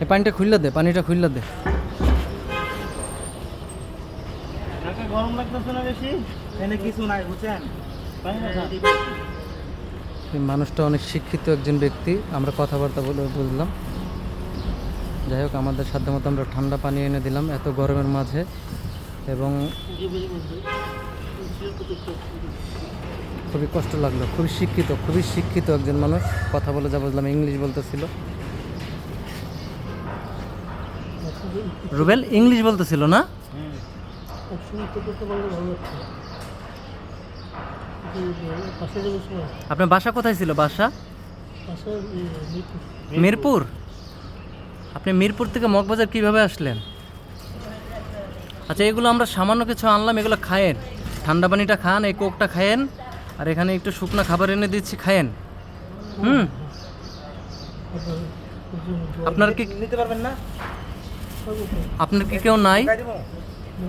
এই পানিটা খুললে দে পানিটা খুললে দে। গরম লাগতেছে না বেশি? এনে কিছু নাই বুঝছেন? মানুষটা অনেক শিক্ষিত একজন ব্যক্তি আমরা কথাবার্তা বলে বুঝলাম। যাই হোক আমাদের সাধ্য মতো আমরা ঠান্ডা পানি এনে দিলাম এত গরমের মাঝে। এবং খুবই কষ্ট লাগল, খুবই শিক্ষিত খুবই শিক্ষিত একজন মানুষ। কথা বলে যা বুঝলাম ইংলিশ বলতেছিল। রুবেল, ইংলিশ বলতেছিল না? আপনার বাসা কোথায় ছিল, বাসা? মিরপুর। আপনি মিরপুর থেকে মগবাজার কীভাবে আসলেন? আচ্ছা এগুলো আমরা সামান্য কিছু আনলাম, এগুলো খায়েন। ঠান্ডা পানিটা খান, এই কোকটা খায়েন। আর এখানে একটু শুকনো খাবার এনে দিচ্ছি খায়েন। হুম? আপনার কি নিতে পারবেন না? আপনার কি কেউ নাই?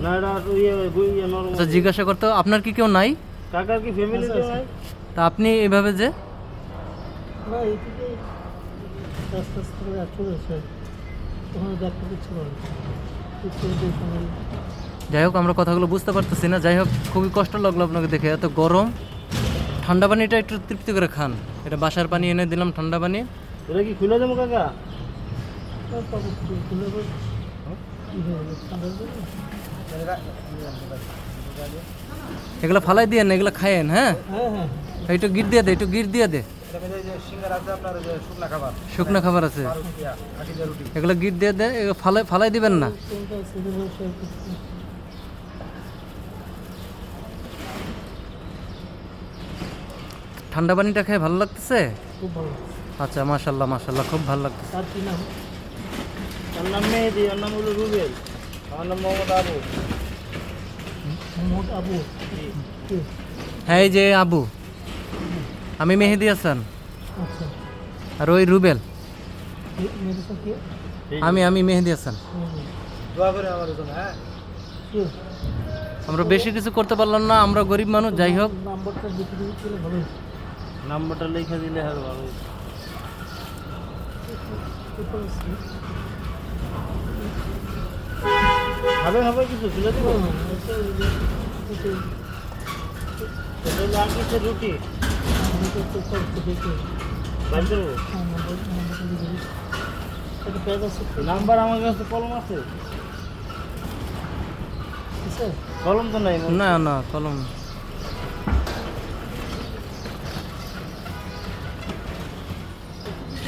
না এটা ইয়ে ইয়ে নরম। আচ্ছা জিজ্ঞাসা করতে হবে, আপনার কি কেউ নাই? কাকার কি ফ্যামিলি নাই? তা আপনি এভাবে যে যাই হোক আমরা কথাগুলো বুঝতে পারতেছি না। যাই হোক খুবই কষ্ট লাগল আপনাকে দেখে। এত গরম। ঠান্ডা পানিটা একটু তৃপ্তি করে খান। এটা বাসার পানি এনে দিলাম ঠান্ডা পানি। এটা কি খুলে দেবো কাকা? এগুলো ফালাই দিয়ে না এগুলো খায়েন হ্যাঁ? হ্যাঁ হ্যাঁ। একটু গিট দিয়ে দে একটু গিট দিয়ে দে। সিঙ্গার আছে আপনার যে শুকনা খাবার। শুকনো খাবার আছে। এগুলো গিট দিয়ে দে এগুলো ফালাই ফালাই দিবেন না। ঠান্ডা পানিটা খেয়ে ভালো লাগতেছে? খুব ভালো আচ্ছা মাশাল্লাহ মাশাল্লাহ খুব ভালো লাগতেছে। তার কি নাম? তার নাম মেহেদি ওর নাম হলো রুবেল আমার নাম মোহাম্মদ আবু। মোহাম্মদ আবু হ্যাঁ এই যে আবু। আমি মেহেদি হাসান। আচ্ছা। আর ওই রুবেল। আমি আমি মেহেদি হাসান। দোয়া করে আমার জন্য হ্যাঁ? আমরা বেশি কিছু করতে পারলাম না আমরা গরিব মানুষ যাই হোক। নাম্বারটা লিখে দিলে হবে ভালো হবে হবে কিছু তুলে দেবো? আর কিছু রুটি? নাম্বার- আমার কাছে কলম আছে। আছে? কলম তো নাই। না না কলম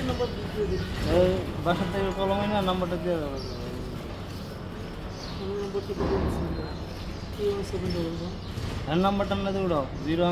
এই বাসার থেকে কলম হয় না নাম্বারটা দিয়ে দেবো নাম্বারটা? হ্যাঁ নাম্বারটা না দিয়ে উড়াও। জিরো